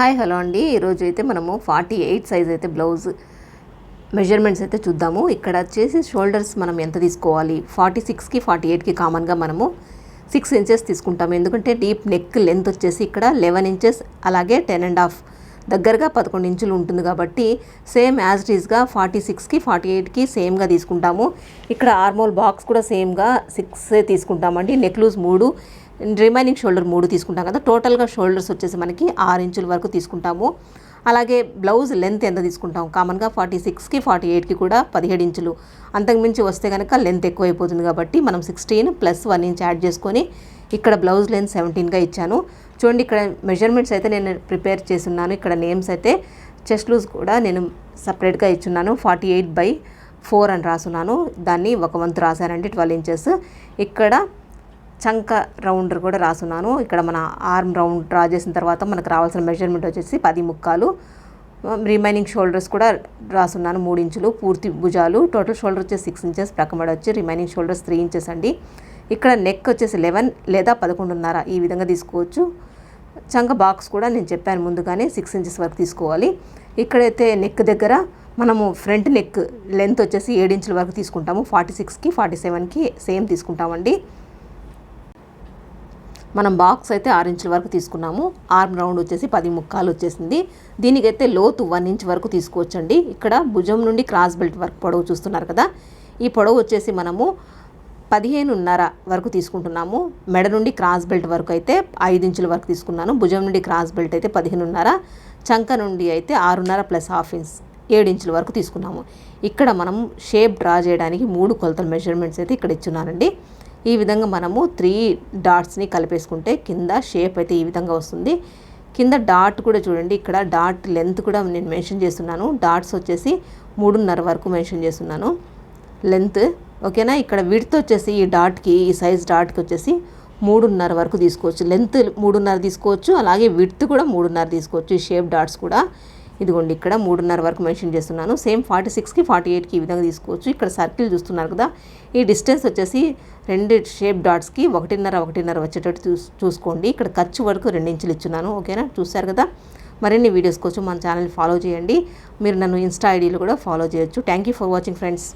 Hi hello అండి. ఈరోజు అయితే మనము ఫార్టీ ఎయిట్ సైజ్ అయితే బ్లౌజ్ మెజర్మెంట్స్ అయితే చూద్దాము. ఇక్కడ వచ్చేసి షోల్డర్స్ మనం ఎంత తీసుకోవాలి? ఫార్టీ సిక్స్కి ఫార్టీ ఎయిట్కి కామన్గా మనము సిక్స్ ఇంచెస్ తీసుకుంటాము. ఎందుకంటే డీప్ నెక్ లెంత్ వచ్చేసి ఇక్కడ లెవెన్ ఇంచెస్ అలాగే టెన్ అండ్ హాఫ్ దగ్గరగా పదకొండు ఇంచులు ఉంటుంది కాబట్టి సేమ్ యాజ్ ఇట్ ఫార్టీ సిక్స్కి ఫార్టీ ఎయిట్కి సేమ్గా తీసుకుంటాము. ఇక్కడ ఆర్మోల్ బాక్స్ కూడా సేమ్గా సిక్స్ తీసుకుంటామండి. నెక్లూస్ మూడు రిమైనింగ్ షోల్డర్ మూడు తీసుకుంటాం కదా. టోటల్గా షోల్డర్స్ వచ్చేసి మనకి ఆరు ఇంచుల వరకు తీసుకుంటాము. అలాగే బ్లౌజ్ లెంత్ ఎంత తీసుకుంటాం? కామన్గా ఫార్టీ సిక్స్కి ఫార్టీ ఎయిట్కి కూడా పదిహేడు ఇంచులు. అంతకుమించి వస్తే కనుక లెంత్ ఎక్కువైపోతుంది కాబట్టి మనం sixteen plus one inch add చేసుకొని ఇక్కడ బ్లౌజ్ లెంత్ సెవెంటీన్గా ఇచ్చాను. చూడండి ఇక్కడ మెజర్మెంట్స్ అయితే నేను ప్రిపేర్ చేస్తున్నాను. ఇక్కడ నేమ్స్ అయితే చెస్ట్ లూజ్ కూడా నేను సపరేట్గా ఇచ్చున్నాను. ఫార్టీ ఎయిట్ బై ఫోర్ అని రాసున్నాను. దాన్ని ఒక వంతు రాశానండి ట్వెల్వ్ ఇంచెస్. ఇక్కడ చంక రౌండర్ కూడా రాసున్నాను. ఇక్కడ మన ఆర్మ్ రౌండ్ డ్రా చేసిన తర్వాత మనకు రావాల్సిన మెజర్మెంట్ వచ్చేసి పది ముక్కాలు. రిమైనింగ్ షోల్డర్స్ కూడా రాసున్నాను మూడు ఇంచులు పూర్తి భుజాలు. టోటల్ షోల్డర్ వచ్చేసి సిక్స్ ఇంచెస్ ప్రక్కమడ వచ్చి రిమైనింగ్ షోల్డర్స్ త్రీ ఇంచెస్ అండి. ఇక్కడ నెక్ వచ్చేసి లెవెన్ లేదా పదకొండున్నర ఈ విధంగా తీసుకోవచ్చు. చంక బాక్స్ కూడా నేను చెప్పాను ముందుగానే సిక్స్ ఇంచెస్ వరకు తీసుకోవాలి. ఇక్కడైతే నెక్ దగ్గర మనము ఫ్రంట్ నెక్ లెంత్ వచ్చేసి ఏడు ఇంచుల వరకు తీసుకుంటాము. ఫార్టీ సిక్స్కి ఫార్టీ సెవెన్కి సేమ్ తీసుకుంటామండి. మనం బాక్స్ అయితే ఆరు ఇంచుల వరకు తీసుకున్నాము. ఆర్మ్ రౌండ్ వచ్చేసి పది ముక్కాలు వచ్చేసింది. దీనికైతే లోతు వన్ ఇంచ్ వరకు తీసుకోవచ్చండి. ఇక్కడ భుజం నుండి క్రాస్ బెల్ట్ వరకు పొడవు చూస్తున్నారు కదా. ఈ పొడవు వచ్చేసి మనము పదిహేనున్నర వరకు తీసుకుంటున్నాము. మెడ నుండి క్రాస్ బెల్ట్ వరకు అయితే ఐదు ఇంచుల వరకు తీసుకున్నాను. భుజం నుండి క్రాస్ బెల్ట్ అయితే పదిహేనున్నర చంక నుండి అయితే ఆరున్నర ప్లస్ హాఫ్ ఇంచ్ ఏడు ఇంచుల వరకు తీసుకున్నాము. ఇక్కడ మనం షేప్ డ్రా చేయడానికి మూడు కొలతల మెజర్మెంట్స్ అయితే ఇక్కడ ఇచ్చున్నానండి. ఈ విధంగా మనము త్రీ డాట్స్ని కలిపేసుకుంటే కింద షేప్ అయితే ఈ విధంగా వస్తుంది. కింద డాట్ కూడా చూడండి ఇక్కడ డాట్ లెంత్ కూడా నేను మెన్షన్ చేస్తున్నాను. డాట్స్ వచ్చేసి మూడున్నర వరకు మెన్షన్ చేస్తున్నాను. లెంత్ ఓకేనా ఇక్కడ విడ్త్ వచ్చేసి ఈ డాట్కి ఈ సైజ్ డాట్కి వచ్చేసి మూడున్నర వరకు తీసుకోవచ్చు. లెంత్ మూడున్నర తీసుకోవచ్చు అలాగే విడ్త్ కూడా మూడున్నర తీసుకోవచ్చు ఈ షేప్ డాట్స్ కూడా. ఇదిగోండి ఇక్కడ మూడున్నర వరకు మెన్షన్ చేస్తున్నాను. సేమ్ ఫార్టీ సిక్స్కి ఫార్టీ ఎయిట్కి ఈ విధంగా తీసుకోవచ్చు. ఇక్కడ సర్కిల్ చూస్తున్నారు కదా ఈ డిస్టెన్స్ వచ్చేసి రెండు షేప్ డాట్స్కి ఒకటిన్నర ఒకటిన్నర వచ్చేటట్టు చూ చూసుకోండి. ఇక్కడ ఖర్చు వరకు రెండించులు ఇచ్చున్నాను ఓకేనా? చూశారు కదా? మరిన్ని వీడియోస్ కోసం మన ఛానల్ ఫాలో చేయండి. మీరు నన్ను ఇన్స్టా ఐడీలు కూడా ఫాలో చేయొచ్చు. Thank you for watching friends.